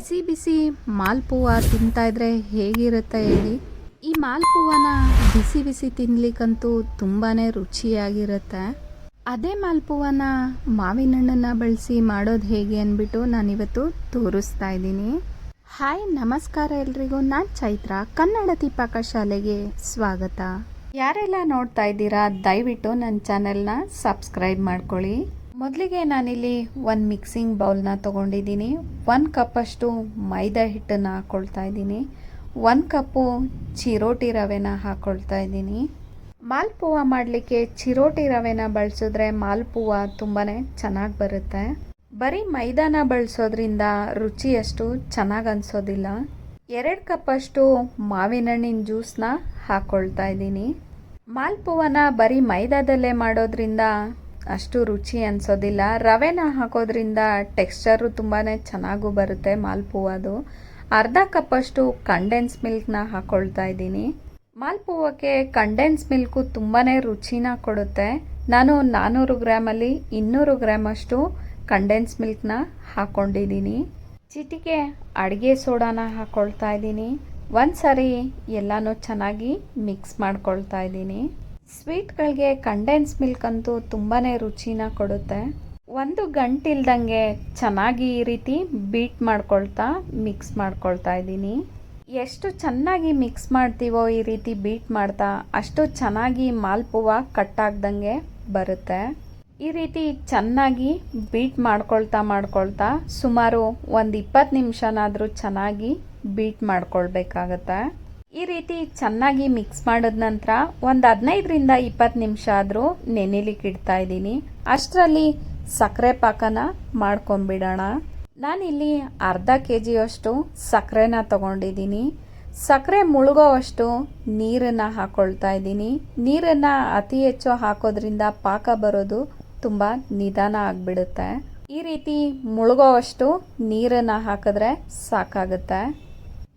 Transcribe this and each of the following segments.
ಬಿಸಿ ಬಿಸಿ ಮಾಲ್ಪೂವ ತಿಂತಾ ಇದ್ರೆ ಹೇಗಿರುತ್ತೆ ಹೇಳಿ? ಈ ಮಾಲ್ಪೂವನ ಬಿಸಿ ಬಿಸಿ ತಿನ್ಲಿಕ್ಕಂತೂ ತುಂಬಾ ರುಚಿಯಾಗಿರುತ್ತೆ. ಅದೇ ಮಾಲ್ಪೂವನ ಮಾವಿನ ಹಣ್ಣನ್ನ ಬಳಸಿ ಮಾಡೋದು ಹೇಗೆ ಅಂದ್ಬಿಟ್ಟು ನಾನಿವತ್ತು ತೋರಿಸ್ತಾ ಇದ್ದೀನಿ. ಹಾಯ್, ನಮಸ್ಕಾರ ಎಲ್ರಿಗೂ. ನಾನು ಚೈತ್ರ ಕನ್ನಡತಿ ಪಾಕಶಾಲೆಗೆ ಸ್ವಾಗತ. ಯಾರೆಲ್ಲ ನೋಡ್ತಾ ಇದ್ದೀರಾ, ದಯವಿಟ್ಟು ನನ್ನ ಚಾನೆಲ್ನ ಸಬ್ಸ್ಕ್ರೈಬ್ ಮಾಡ್ಕೊಳ್ಳಿ. ಮೊದಲಿಗೆ ನಾನಿಲ್ಲಿ ಒಂದು ಮಿಕ್ಸಿಂಗ್ ಬೌಲ್ನ ತೊಗೊಂಡಿದ್ದೀನಿ. ಒನ್ ಕಪ್ಪಷ್ಟು ಮೈದಾ ಹಿಟ್ಟನ್ನು ಹಾಕ್ಕೊಳ್ತಾ ಇದ್ದೀನಿ. ಒಂದು ಕಪ್ಪು ಚಿರೋಟಿ ರವೆನ ಹಾಕ್ಕೊಳ್ತಾ ಇದ್ದೀನಿ. ಮಾಲ್ಪೂವ ಮಾಡಲಿಕ್ಕೆ ಚಿರೋಟಿ ರವೆನ ಬಳಸಿದ್ರೆ ಮಾಲ್ಪೂವ ತುಂಬಾ ಚೆನ್ನಾಗಿ ಬರುತ್ತೆ. ಬರೀ ಮೈದಾನ ಬಳಸೋದ್ರಿಂದ ರುಚಿ ಅಷ್ಟು ಚೆನ್ನಾಗಿ ಅನಿಸೋದಿಲ್ಲ. ಎರಡು ಕಪ್ಪಷ್ಟು ಮಾವಿನ ಹಣ್ಣಿನ ಜ್ಯೂಸ್ನ ಹಾಕ್ಕೊಳ್ತಾ ಇದ್ದೀನಿ. ಮಾಲ್ಪೂವನ ಬರೀ ಮೈದಾದಲ್ಲೇ ಮಾಡೋದ್ರಿಂದ ಅಷ್ಟು ರುಚಿ ಅನಿಸೋದಿಲ್ಲ. ರವೆನ ಹಾಕೋದ್ರಿಂದ ಟೆಕ್ಸ್ಚರು ತುಂಬಾ ಚೆನ್ನಾಗೂ ಬರುತ್ತೆ ಮಾಲ್ಪೂವದು ಅರ್ಧ ಕಪ್ಪಷ್ಟು ಕಂಡೆನ್ಸ್ ಮಿಲ್ಕ್ನ ಹಾಕ್ಕೊಳ್ತಾ ಇದ್ದೀನಿ. ಮಾಲ್ಪೂವಕ್ಕೆ ಕಂಡೆನ್ಸ್ ಮಿಲ್ಕು ತುಂಬಾ ರುಚಿನ ಕೊಡುತ್ತೆ. ನಾನು ನಾನ್ನೂರು ಗ್ರಾಮಲ್ಲಿ ಇನ್ನೂರು ಗ್ರಾಮಷ್ಟು ಕಂಡೆನ್ಸ್ ಮಿಲ್ಕ್ನ ಹಾಕ್ಕೊಂಡಿದ್ದೀನಿ ಚಿಟಿಕೆ, ಅಡುಗೆ ಸೋಡಾನ ಹಾಕ್ಕೊಳ್ತಾ ಇದ್ದೀನಿ. ಒಂದು ಸಾರಿ ಎಲ್ಲನೂ ಚೆನ್ನಾಗಿ ಮಿಕ್ಸ್ ಮಾಡ್ಕೊಳ್ತಾ ಇದ್ದೀನಿ. ಸ್ವೀಟ್ಗಳಿಗೆ ಕಂಡೆನ್ಸ್ ಮಿಲ್ಕ್ ಅಂತೂ ತುಂಬಾ ರುಚಿನ ಕೊಡುತ್ತೆ. ಒಂದು ಗಂಟಿಲ್ದಂಗೆ ಚೆನ್ನಾಗಿ ಈ ರೀತಿ ಬೀಟ್ ಮಾಡ್ಕೊಳ್ತಾ ಮಿಕ್ಸ್ ಮಾಡ್ಕೊಳ್ತಾ ಇದ್ದೀನಿ. ಎಷ್ಟು ಚೆನ್ನಾಗಿ ಮಿಕ್ಸ್ ಮಾಡ್ತೀವೋ ಈ ರೀತಿ ಬೀಟ್ ಮಾಡ್ತಾ, ಅಷ್ಟು ಚೆನ್ನಾಗಿ ಮಾಲ್ಪುವ ಕಟ್ಟಾಗ್ದಂಗೆ ಬರುತ್ತೆ. ಈ ರೀತಿ ಚೆನ್ನಾಗಿ ಬೀಟ್ ಮಾಡ್ಕೊಳ್ತಾ ಮಾಡ್ಕೊಳ್ತಾ ಸುಮಾರು ಒಂದು ಇಪ್ಪತ್ತು ನಿಮಿಷನಾದರೂ ಚೆನ್ನಾಗಿ ಬೀಟ್ ಮಾಡ್ಕೊಳ್ಬೇಕಾಗತ್ತೆ. ಈ ರೀತಿ ಚೆನ್ನಾಗಿ ಮಿಕ್ಸ್ ಮಾಡಿದ ನಂತರ ಒಂದು ಹದಿನೈದರಿಂದ ಇಪ್ಪತ್ತು ನಿಮಿಷ ಆದರೂ ನೆನೆಲಿಕ್ಕೆ ಇಡ್ತಾ ಇದ್ದೀನಿ. ಅಷ್ಟರಲ್ಲಿ ಸಕ್ಕರೆ ಪಾಕನ ಮಾಡ್ಕೊಂಬಿಡೋಣ ನಾನಿಲ್ಲಿ ಅರ್ಧ ಕೆ ಜಿಯಷ್ಟು ಸಕ್ಕರೆನ ತಗೊಂಡಿದ್ದೀನಿ. ಸಕ್ಕರೆ ಮುಳುಗೋವಷ್ಟು ನೀರನ್ನು ಹಾಕ್ಕೊಳ್ತಾ ಇದ್ದೀನಿ. ನೀರನ್ನು ಅತಿ ಹೆಚ್ಚು ಹಾಕೋದ್ರಿಂದ ಪಾಕ ಬರೋದು ತುಂಬ ನಿಧಾನ ಆಗಿಬಿಡುತ್ತೆ. ಈ ರೀತಿ ಮುಳುಗೋವಷ್ಟು ನೀರನ್ನು ಹಾಕಿದ್ರೆ ಸಾಕಾಗುತ್ತೆ.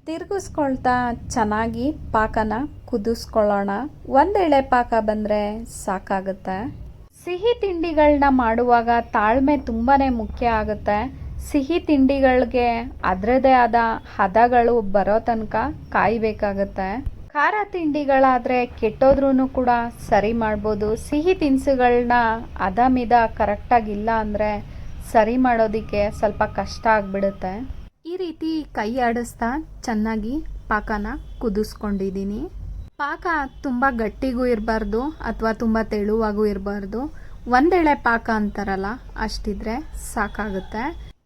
ತಿರುಗಿಸ್ಕೊಳ್ತಾ ಚೆನ್ನಾಗಿ ಪಾಕನ ಕುದಿಸ್ಕೊಳ್ಳೋಣ. ಒಂದೆಳೆ ಪಾಕ ಬಂದರೆ ಸಾಕಾಗುತ್ತೆ. ಸಿಹಿ ತಿಂಡಿಗಳನ್ನ ಮಾಡುವಾಗ ತಾಳ್ಮೆ ತುಂಬಾ ಮುಖ್ಯ ಆಗುತ್ತೆ. ಸಿಹಿ ತಿಂಡಿಗಳಿಗೆ ಅದರದೇ ಆದ ಹದಗಳು ಬರೋ ತನಕ ಕಾಯಬೇಕಾಗತ್ತೆ. ಖಾರ ತಿಂಡಿಗಳಾದರೆ ಕೆಟ್ಟೋದ್ರೂ ಕೂಡ ಸರಿ ಮಾಡ್ಬೋದು. ಸಿಹಿ ತಿನಿಸುಗಳನ್ನ ಅದ ಮಿದ ಕರೆಕ್ಟಾಗಿಲ್ಲ ಅಂದರೆ ಸರಿ ಮಾಡೋದಕ್ಕೆ ಸ್ವಲ್ಪ ಕಷ್ಟ ಆಗಿಬಿಡುತ್ತೆ. ಈ ರೀತಿ ಕೈ ಆಡಿಸ್ತಾ ಚೆನ್ನಾಗಿ ಪಾಕನ ಕುದಿಸ್ಕೊಂಡಿದ್ದೀನಿ. ಪಾಕ ತುಂಬ ಗಟ್ಟಿಗೂ ಇರಬಾರ್ದು ಅಥವಾ ತುಂಬ ತೆಳುವಾಗೂ ಇರಬಾರ್ದು. ಒಂದೆಳೆ ಪಾಕ ಅಂತಾರಲ್ಲ, ಅಷ್ಟಿದ್ರೆ ಸಾಕಾಗುತ್ತೆ.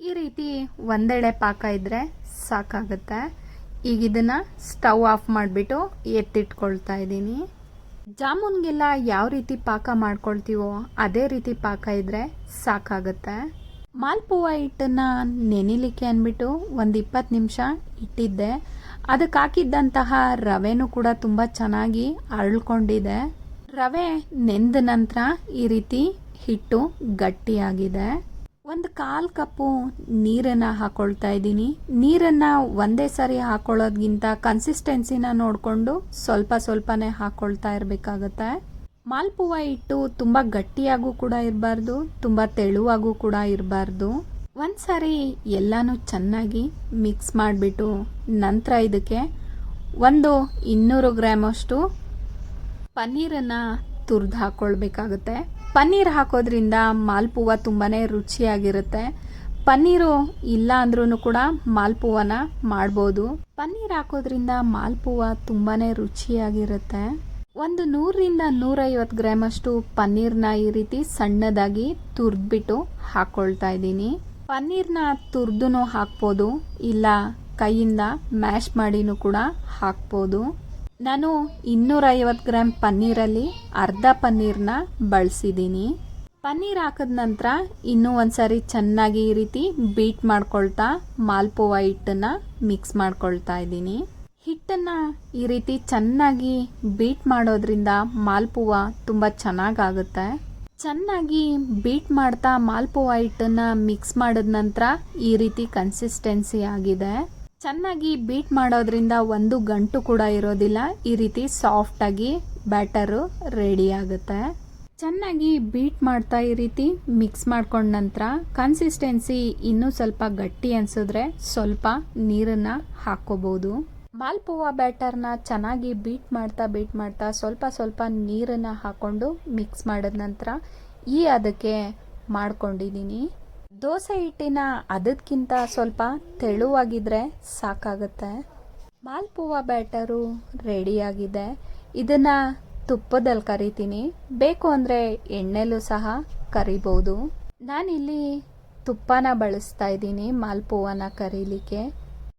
ಈ ರೀತಿ ಒಂದೆಳೆ ಪಾಕ ಇದ್ದರೆ ಸಾಕಾಗುತ್ತೆ. ಈಗ ಇದನ್ನು ಸ್ಟವ್ ಆಫ್ ಮಾಡಿಬಿಟ್ಟು ಎತ್ತಿಟ್ಕೊಳ್ತಾ ಇದ್ದೀನಿ. ಜಾಮೂನ್ಗೆಲ್ಲ ಯಾವ ರೀತಿ ಪಾಕ ಮಾಡ್ಕೊಳ್ತೀವೋ ಅದೇ ರೀತಿ ಪಾಕ ಇದ್ದರೆ ಸಾಕಾಗುತ್ತೆ. ಮಾಲ್ಪುವ ಹಿಟ್ಟನ್ನು ನೆನಿಲಿಕ್ಕೆ ಅಂದ್ಬಿಟ್ಟು ಒಂದು ಇಪ್ಪತ್ತು ನಿಮಿಷ ಇಟ್ಟಿದ್ದೆ. ಅದಕ್ಕೆ ಹಾಕಿದ್ದಂತಹ ರವೆನೂ ಕೂಡ ತುಂಬ ಚೆನ್ನಾಗಿ ಅರಳ್ಕೊಂಡಿದೆ. ರವೆ ನೆಂದ ನಂತರ ಈ ರೀತಿ ಹಿಟ್ಟು ಗಟ್ಟಿಯಾಗಿದೆ. ಒಂದು ಕಾಲು ಕಪ್ಪು ನೀರನ್ನು ಹಾಕೊಳ್ತಾ ಇದ್ದೀನಿ. ನೀರನ್ನು ಒಂದೇ ಸರಿ ಹಾಕೊಳ್ಳೋದ್ಗಿಂತ ಕನ್ಸಿಸ್ಟೆನ್ಸಿನ ನೋಡಿಕೊಂಡು ಸ್ವಲ್ಪ ಸ್ವಲ್ಪನೇ ಹಾಕ್ಕೊಳ್ತಾ ಇರಬೇಕಾಗತ್ತೆ. ಮಾಲ್ಪುವ ಹಿಟ್ಟು ತುಂಬ ಗಟ್ಟಿಯಾಗೂ ಕೂಡ ಇರಬಾರ್ದು, ತುಂಬ ತೆಳುವಾಗೂ ಕೂಡ ಇರಬಾರ್ದು. ಒಂದು ಸಾರಿ ಎಲ್ಲನೂ ಚೆನ್ನಾಗಿ ಮಿಕ್ಸ್ ಮಾಡಿಬಿಟ್ಟು ನಂತರ ಇದಕ್ಕೆ ಒಂದು ಇನ್ನೂರು ಗ್ರಾಮಷ್ಟು ಪನ್ನೀರನ್ನು ತುರಿದು ಹಾಕ್ಕೊಳ್ಬೇಕಾಗುತ್ತೆ ಪನ್ನೀರ್ ಹಾಕೋದ್ರಿಂದ ಮಾಲ್ಪುವ ತುಂಬಾ ರುಚಿಯಾಗಿರುತ್ತೆ. ಪನ್ನೀರು ಇಲ್ಲ ಅಂದ್ರೂ ಕೂಡ ಮಾಲ್ಪುವನ ಮಾಡ್ಬೋದು. ಪನ್ನೀರ್ ಹಾಕೋದ್ರಿಂದ ಮಾಲ್ಪುವ ತುಂಬಾ ರುಚಿಯಾಗಿರುತ್ತೆ. ಒಂದು ನೂರರಿಂದ ನೂರೈವತ್ತು ಗ್ರಾಮಷ್ಟು ಪನ್ನೀರ್ನ ಈ ರೀತಿ ಸಣ್ಣದಾಗಿ ತುರಿದ್ಬಿಟ್ಟು ಹಾಕ್ಕೊಳ್ತಾ ಇದ್ದೀನಿ. ಪನ್ನೀರ್ನ ತುರಿದು ಹಾಕ್ಬೋದು, ಇಲ್ಲ ಕೈಯಿಂದ ಮ್ಯಾಶ್ ಮಾಡಿನೂ ಕೂಡ ಹಾಕ್ಬೋದು. ನಾನು ಇನ್ನೂರೈವತ್ತು ಗ್ರಾಮ್ ಪನ್ನೀರಲ್ಲಿ ಅರ್ಧ ಪನ್ನೀರ್ನ ಬಳಸಿದ್ದೀನಿ. ಪನ್ನೀರ್ ಹಾಕಿದ ನಂತರ ಇನ್ನೂ ಒಂದ್ಸರಿ ಚೆನ್ನಾಗಿ ಈ ರೀತಿ ಬೀಟ್ ಮಾಡ್ಕೊಳ್ತಾ, ಮಾಲ್ಪುವ ಹಿಟ್ಟನ್ನು ಮಿಕ್ಸ್ ಮಾಡ್ಕೊಳ್ತಾ ಇದ್ದೀನಿ. ಹಿಟ್ಟನ್ನು ಈ ರೀತಿ ಚೆನ್ನಾಗಿ ಬೀಟ್ ಮಾಡೋದ್ರಿಂದ ಮಾಲ್ಪುವ ತುಂಬ ಚೆನ್ನಾಗಾಗುತ್ತೆ. ಚೆನ್ನಾಗಿ ಬೀಟ್ ಮಾಡ್ತಾ ಮಾಲ್ಪುವ ಹಿಟ್ಟನ್ನು ಮಿಕ್ಸ್ ಮಾಡಿದ ನಂತರ ಈ ರೀತಿ ಕನ್ಸಿಸ್ಟೆನ್ಸಿ ಆಗಿದೆ. ಚೆನ್ನಾಗಿ ಬೀಟ್ ಮಾಡೋದ್ರಿಂದ ಒಂದು ಗಂಟು ಕೂಡ ಇರೋದಿಲ್ಲ, ಈ ರೀತಿ ಸಾಫ್ಟಾಗಿ ಬ್ಯಾಟರು ರೆಡಿ ಆಗುತ್ತೆ. ಚೆನ್ನಾಗಿ ಬೀಟ್ ಮಾಡ್ತಾ ಈ ರೀತಿ ಮಿಕ್ಸ್ ಮಾಡ್ಕೊಂಡ ನಂತರ ಕನ್ಸಿಸ್ಟೆನ್ಸಿ ಇನ್ನೂ ಸ್ವಲ್ಪ ಗಟ್ಟಿ ಅನಿಸಿದ್ರೆ ಸ್ವಲ್ಪ ನೀರನ್ನು ಹಾಕ್ಕೋಬೋದು. ಮಾಲ್ಪುವಾ ಬ್ಯಾಟರ್ನ ಚೆನ್ನಾಗಿ ಬೀಟ್ ಮಾಡ್ತಾ ಬೀಟ್ ಮಾಡ್ತಾ ಸ್ವಲ್ಪ ಸ್ವಲ್ಪ ನೀರನ್ನು ಹಾಕ್ಕೊಂಡು ಮಿಕ್ಸ್ ಮಾಡಿದ ನಂತರ ಈ ಅದಕ್ಕೆ ಮಾಡ್ಕೊಂಡಿದ್ದೀನಿ. ದೋಸೆ ಹಿಟ್ಟಿನ ಅದಕ್ಕಿಂತ ಸ್ವಲ್ಪ ತೆಳುವಾಗಿದ್ರೆ ಸಾಕಾಗುತ್ತೆ. ಮಾಲ್ಪುವಾ ಬ್ಯಾಟರು ರೆಡಿಯಾಗಿದೆ ಇದನ್ನು ತುಪ್ಪದಲ್ಲಿ ಕರಿತೀನಿ. ಬೇಕು ಅಂದರೆ ಎಣ್ಣೆಲೂ ಸಹ ಕರಿಬೋದು. ನಾನಿಲ್ಲಿ ತುಪ್ಪನ ಬಳಸ್ತಾ ಇದ್ದೀನಿ ಮಾಲ್ಪುವನ ಕರೀಲಿಕ್ಕೆ.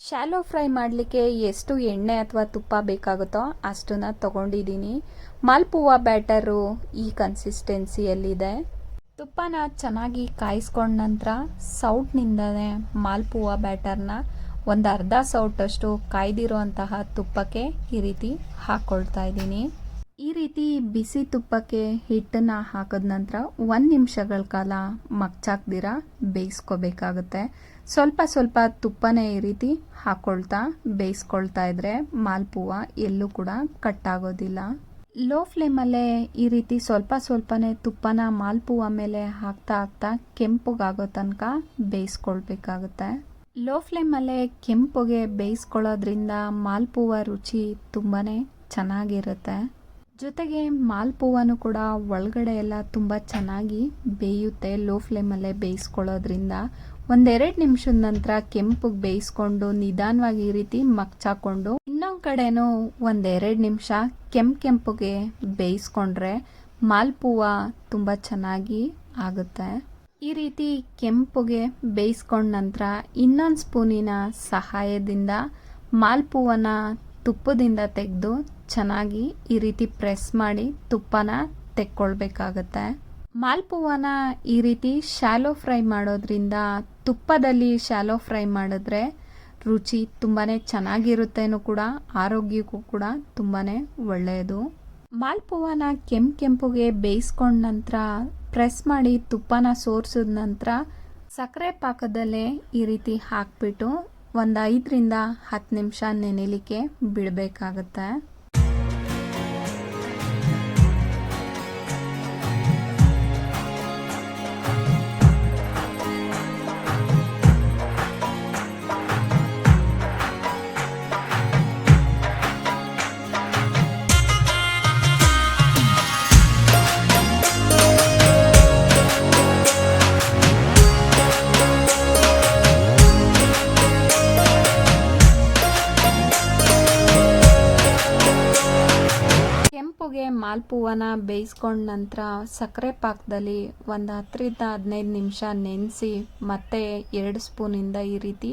ಶಾಲೋ ಫ್ರೈ ಮಾಡಲಿಕ್ಕೆ ಎಷ್ಟು ಎಣ್ಣೆ ಅಥವಾ ತುಪ್ಪ ಬೇಕಾಗುತ್ತೋ ಅಷ್ಟನ್ನ ತಗೊಂಡಿದ್ದೀನಿ. ಮಾಲ್ಪುವಾ ಬ್ಯಾಟರು ಈ ಕನ್ಸಿಸ್ಟೆನ್ಸಿಯಲ್ಲಿದೆ ತುಪ್ಪನ ಚೆನ್ನಾಗಿ ಕಾಯಿಸ್ಕೊಂಡ ನಂತರ ಸೌಟ್ನಿಂದನೇ ಮಾಲ್ಪುವ ಬ್ಯಾಟರ್ನ ಒಂದು ಅರ್ಧ ಸೌಟಷ್ಟು ಕಾಯ್ದಿರುವಂತಹ ತುಪ್ಪಕ್ಕೆ ಈ ರೀತಿ ಹಾಕ್ಕೊಳ್ತಾ ಇದ್ದೀನಿ. ಈ ರೀತಿ ಬಿಸಿ ತುಪ್ಪಕ್ಕೆ ಹಿಟ್ಟನ್ನು ಹಾಕಿದ ನಂತರ ಒಂದು ನಿಮಿಷಗಳ ಕಾಲ ಮಗ್ಚಾಕ್ದಿರ ಬೇಯಿಸ್ಕೋಬೇಕಾಗುತ್ತೆ. ಸ್ವಲ್ಪ ಸ್ವಲ್ಪ ತುಪ್ಪನೇ ಈ ರೀತಿ ಹಾಕ್ಕೊಳ್ತಾ ಬೇಯಿಸ್ಕೊಳ್ತಾ ಇದ್ರೆ ಮಾಲ್ಪೂವ ಎಲ್ಲೂ ಕೂಡ ಕಟ್ಟಾಗೋದಿಲ್ಲ. ಲೋ ಫ್ಲೇಮಲ್ಲೇ ಈ ರೀತಿ ಸ್ವಲ್ಪ ಸ್ವಲ್ಪನೇ ತುಪ್ಪನ ಮಾಲ್ಪೂವ ಮೇಲೆ ಹಾಕ್ತಾ ಹಾಕ್ತಾ ಕೆಂಪುಗಾಗೋ ತನಕ ಬೇಯಿಸ್ಕೊಳ್ಬೇಕಾಗುತ್ತೆ. ಲೋ ಫ್ಲೇಮಲ್ಲೇ ಕೆಂಪುಗೆ ಬೇಯಿಸ್ಕೊಳ್ಳೋದ್ರಿಂದ ಮಾಲ್ಪೂವ ರುಚಿ ತುಂಬಾ ಚೆನ್ನಾಗಿರುತ್ತೆ. ಜೊತೆಗೆ ಮಾಲ್ಪೂವನು ಕೂಡ ಒಳಗಡೆ ಎಲ್ಲ ತುಂಬ ಚೆನ್ನಾಗಿ ಬೇಯುತ್ತೆ ಲೋ ಫ್ಲೇಮಲ್ಲೇ ಬೇಯಿಸ್ಕೊಳ್ಳೋದ್ರಿಂದ. ಒಂದೆರಡು ನಿಮಿಷದ ನಂತರ ಕೆಂಪಗೆ ಬೇಯಿಸ್ಕೊಂಡು ನಿಧಾನವಾಗಿ ಈ ರೀತಿ ಮಗ್ಚಾಕೊಂಡು ಇನ್ನೊಂದು ಕಡೆನೂ ಒಂದೆರಡು ನಿಮಿಷ ಕೆಂಪು ಕೆಂಪುಗೆ ಬೇಯಿಸ್ಕೊಂಡ್ರೆ ಮಾಲ್ಪೂವ ತುಂಬ ಚೆನ್ನಾಗಿ ಆಗುತ್ತೆ. ಈ ರೀತಿ ಕೆಂಪುಗೆ ಬೇಯಿಸ್ಕೊಂಡ ನಂತರ ಇನ್ನೊಂದು ಸ್ಪೂನಿನ ಸಹಾಯದಿಂದ ಮಾಲ್ಪೂವನ ತುಪ್ಪದಿಂದ ತೆಗೆದು ಚೆನ್ನಾಗಿ ಈ ರೀತಿ ಪ್ರೆಸ್ ಮಾಡಿ ತುಪ್ಪನ ತೆಕ್ಕೊಳ್ಬೇಕಾಗತ್ತೆ. ಮಾಲ್ಪೂವನ ಈ ರೀತಿ ಶಾಲೋ ಫ್ರೈ ಮಾಡೋದ್ರಿಂದ ತುಪ್ಪದಲ್ಲಿ ಶಾಲೋ ಫ್ರೈ ಮಾಡಿದ್ರೆ ರುಚಿ ತುಂಬಾ ಚೆನ್ನಾಗಿರುತ್ತೇನೂ ಕೂಡ, ಆರೋಗ್ಯಕ್ಕೂ ಕೂಡ ತುಂಬಾ ಒಳ್ಳೆಯದು. ಮಾಲ್ಪುವಾನ ಕೆಂಪು ಕೆಂಪುಗೆ ಬೇಯಿಸ್ಕೊಂಡ ನಂತರ ಪ್ರೆಸ್ ಮಾಡಿ ತುಪ್ಪನ ಸೋರಿಸಿದ ನಂತರ ಸಕ್ಕರೆ ಪಾಕದಲ್ಲೇ ಈ ರೀತಿ ಹಾಕ್ಬಿಟ್ಟು ಒಂದು ಐದರಿಂದ ಹತ್ತು ನಿಮಿಷ ನೆನೆಲಿಕ್ಕೆ ಬಿಡಬೇಕಾಗತ್ತೆ. ಮಾಲ್ಪುವನ ಬೇಯಿಸ್ಕೊಂಡ ನಂತರ ಸಕ್ಕರೆ ಪಾಕದಲ್ಲಿ ಒಂದು ಹತ್ತರಿಂದ ಹದಿನೈದು ನಿಮಿಷ ನೆನೆಸಿ ಮತ್ತೆ ಎರಡು ಸ್ಪೂನಿಂದ ಈ ರೀತಿ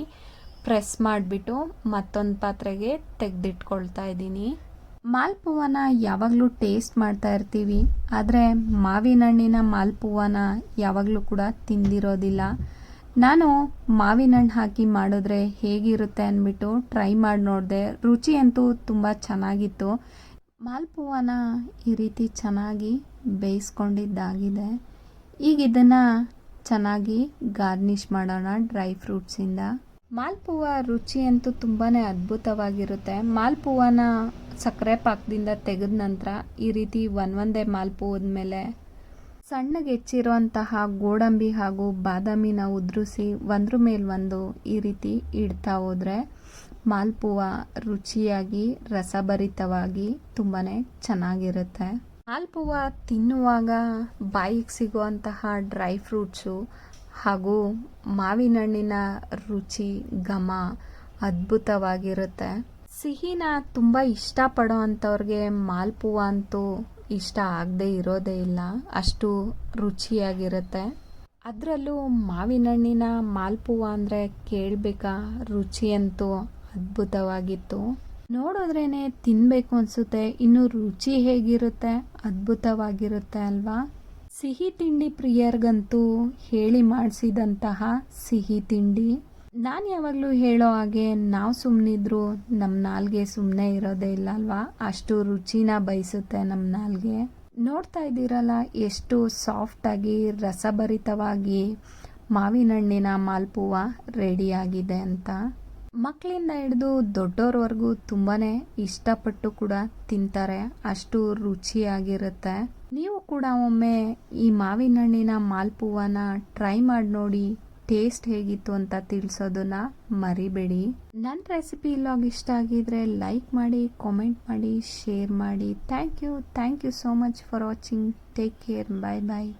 ಪ್ರೆಸ್ ಮಾಡಿಬಿಟ್ಟು ಮತ್ತೊಂದು ಪಾತ್ರೆಗೆ ತೆಗೆದಿಟ್ಕೊಳ್ತಾ ಇದ್ದೀನಿ. ಮಾಲ್ಪುವನ ಯಾವಾಗಲೂ ಟೇಸ್ಟ್ ಮಾಡ್ತಾ ಇರ್ತೀವಿ, ಆದರೆ ಮಾವಿನ ಹಣ್ಣಿನ ಮಾಲ್ಪುವನ ಯಾವಾಗಲೂ ಕೂಡ ತಿಂದಿರೋದಿಲ್ಲ. ನಾನು ಮಾವಿನ ಹಣ್ಣು ಹಾಕಿ ಮಾಡಿದ್ರೆ ಹೇಗಿರುತ್ತೆ ಅಂದ್ಬಿಟ್ಟು ಟ್ರೈ ಮಾಡಿ ನೋಡಿದೆ ರುಚಿ ಅಂತೂ ತುಂಬ ಚೆನ್ನಾಗಿತ್ತು. ಮಾಲ್ಪುವನ ಈ ರೀತಿ ಚೆನ್ನಾಗಿ ಬೇಯಿಸ್ಕೊಂಡಿದ್ದಾಗಿದೆ. ಈಗ ಇದನ್ನು ಚೆನ್ನಾಗಿ ಗಾರ್ನಿಷ್ ಮಾಡೋಣ ಡ್ರೈ ಫ್ರೂಟ್ಸಿಂದ ಮಾಲ್ಪುವ ರುಚಿ ಅಂತೂ ತುಂಬಾ ಅದ್ಭುತವಾಗಿರುತ್ತೆ. ಮಾಲ್ಪುವನ ಸಕ್ಕರೆ ಪಾಕದಿಂದ ತೆಗೆದ ನಂತರ ಈ ರೀತಿ ಒನ್ ಒಂದೇ ಮಾಲ್ಪುವದ ಮೇಲೆ ಸಣ್ಣಗೆ ಹೆಚ್ಚಿರುವಂತಹ ಗೋಡಂಬಿ ಹಾಗೂ ಬಾದಾಮಿನ ಉದುರಿಸಿ ಒಂದ್ರ ಮೇಲೆ ಒಂದು ಈ ರೀತಿ ಇಡ್ತಾ ಹೋದರೆ ಮಾಲ್ಪುವ ರುಚಿಯಾಗಿ, ರಸಭರಿತವಾಗಿ ತುಂಬಾ ಚೆನ್ನಾಗಿರುತ್ತೆ. ಮಾಲ್ಪುವ ತಿನ್ನುವಾಗ ಬಾಯಿಗೆ ಸಿಗುವಂತಹ ಡ್ರೈ ಫ್ರೂಟ್ಸು ಹಾಗೂ ಮಾವಿನ ಹಣ್ಣಿನ ರುಚಿ, ಘಮ ಅದ್ಭುತವಾಗಿರುತ್ತೆ. ಸಿಹಿನ ತುಂಬ ಇಷ್ಟಪಡೋ ಅಂಥವ್ರಿಗೆ ಮಾಲ್ಪುವ ಅಂತೂ ಇಷ್ಟ ಆಗದೆ ಇರೋದೇ ಇಲ್ಲ. ಅಷ್ಟು ರುಚಿಯಾಗಿರುತ್ತೆ. ಅದರಲ್ಲೂ ಮಾವಿನ ಹಣ್ಣಿನ ಮಾಲ್ಪುವ ಅಂದರೆ ಕೇಳಬೇಕಾ? ರುಚಿ ಅಂತೂ ಅದ್ಭುತವಾಗಿತ್ತು. ನೋಡಿದ್ರೇ ತಿನ್ನಬೇಕು ಅನಿಸುತ್ತೆ, ಇನ್ನು ರುಚಿ ಹೇಗಿರುತ್ತೆ, ಅದ್ಭುತವಾಗಿರುತ್ತೆ ಅಲ್ವಾ? ಸಿಹಿ ತಿಂಡಿ ಪ್ರಿಯರ್ಗಂತೂ ಹೇಳಿ ಮಾಡಿಸಿದಂತಹ ಸಿಹಿ ತಿಂಡಿ. ನಾನು ಯಾವಾಗಲೂ ಹೇಳೋ ಹಾಗೆ ನಾವು ಸುಮ್ಮನಿದ್ರು ನಮ್ಮ ನಾಲ್ಗೆ ಸುಮ್ಮನೆ ಇರೋದೇ ಇಲ್ಲ ಅಲ್ವಾ? ಅಷ್ಟು ರುಚಿನ ಬಯಸುತ್ತೆ ನಮ್ಮ ನಾಲ್ಗೆ. ನೋಡ್ತಾ ಇದ್ದೀರಲ್ಲ, ಎಷ್ಟು ಸಾಫ್ಟಾಗಿ, ರಸಭರಿತವಾಗಿ ಮಾವಿನ ಹಣ್ಣಿನ ಮಾಲ್ಪುವ ರೆಡಿಯಾಗಿದೆ ಅಂತ. ಮಕ್ಕಳಿಂದ ಹಿಡಿದು ದೊಡ್ಡವ್ರವರೆಗೂ ತುಂಬಾ ಇಷ್ಟಪಟ್ಟು ಕೂಡ ತಿಂತಾರೆ. ಅಷ್ಟು ರುಚಿಯಾಗಿರುತ್ತೆ. ನೀವು ಕೂಡ ಒಮ್ಮೆ ಈ ಮಾವಿನ ಹಣ್ಣಿನ ಮಾಲ್ಪುವನ ಟ್ರೈ ಮಾಡಿ ನೋಡಿ ಟೇಸ್ಟ್ ಹೇಗಿತ್ತು ಅಂತ ತಿಳಿಸೋದನ್ನ ಮರಿಬೇಡಿ. ನನ್ನ ರೆಸಿಪಿ ಇಲ್ಲಾಗ್ ಇಷ್ಟ ಆಗಿದ್ರೆ ಲೈಕ್ ಮಾಡಿ, ಕಾಮೆಂಟ್ ಮಾಡಿ, ಶೇರ್ ಮಾಡಿ. Thank you. Thank you so much for watching. Take care. Bye bye.